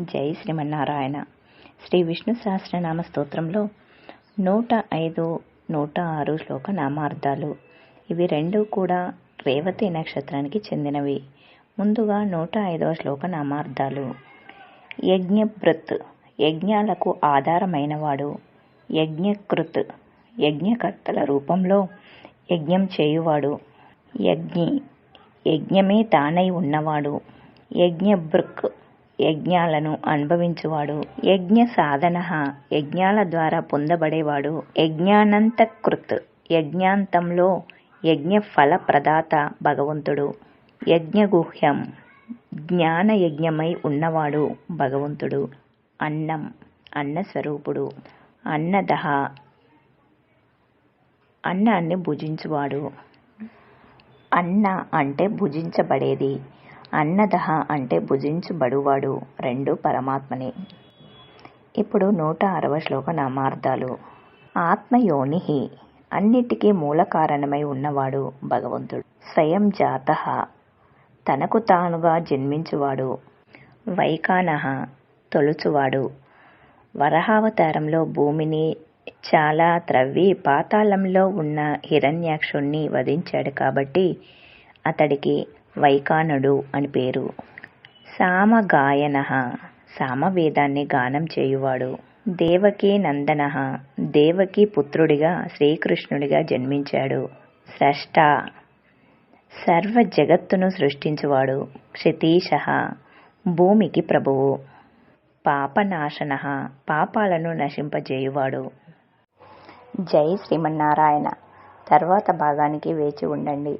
జై శ్రీమన్నారాయణ. శ్రీ విష్ణు సహస్రనామ స్తోత్రంలో నూట ఐదు నూట ఆరు శ్లోక నామార్థాలు. ఇవి రెండు కూడా రేవతి నక్షత్రానికి చెందినవి. ముందుగా నూట ఐదవ శ్లోక నామార్థాలు. యజ్ఞభృత్ యజ్ఞాలకు ఆధారమైనవాడు. యజ్ఞకృత్ యజ్ఞకర్తల రూపంలో యజ్ఞం చేయువాడు. యజ్ఞి యజ్ఞమే తానై ఉన్నవాడు. యజ్ఞభృక్ యజ్ఞాలను అనుభవించువాడు. యజ్ఞ సాధన యజ్ఞాల ద్వారా పొందబడేవాడు. యజ్ఞానంతకృత్ యజ్ఞాంతంలో యజ్ఞ ఫల ప్రదాత భగవంతుడు. యజ్ఞగుహ్యం జ్ఞాన యజ్ఞమై ఉన్నవాడు భగవంతుడు. అన్నం అన్న స్వరూపుడు అన్నదహ అన్నాన్ని భుజించువాడు. అన్న అంటే భుజించబడేది. అన్నదహ అంటే భుజించబడువాడు రెండు పరమాత్మనే. ఇప్పుడు నూట అరవ శ్లోక నామార్థాలు. ఆత్మయోని అన్నిటికీ మూల కారణమై ఉన్నవాడు భగవంతుడు. స్వయం జాత తనకు తానుగా జన్మించువాడు. వైకానహ తొలుచువాడు. వరహావతారంలో భూమిని చాలా త్రవ్వి పాతాళంలో ఉన్న హిరణ్యాక్షుణ్ణి వధించాడు కాబట్టి అతడికి వైకానుడు అని పేరు. సామగాయన. సామవేదాన్ని గానం చేయువాడు. దేవకీ నందన. దేవకీ పుత్రుడిగా శ్రీకృష్ణుడిగా జన్మించాడు. స్రష్ట. సర్వ జగత్తును సృష్టించువాడు. క్షితీశ. భూమికి ప్రభువు. పాపనాశన. పాపాలను నశింపజేయువాడు. జై శ్రీమన్నారాయణ. తర్వాత భాగానికి వేచి ఉండండి.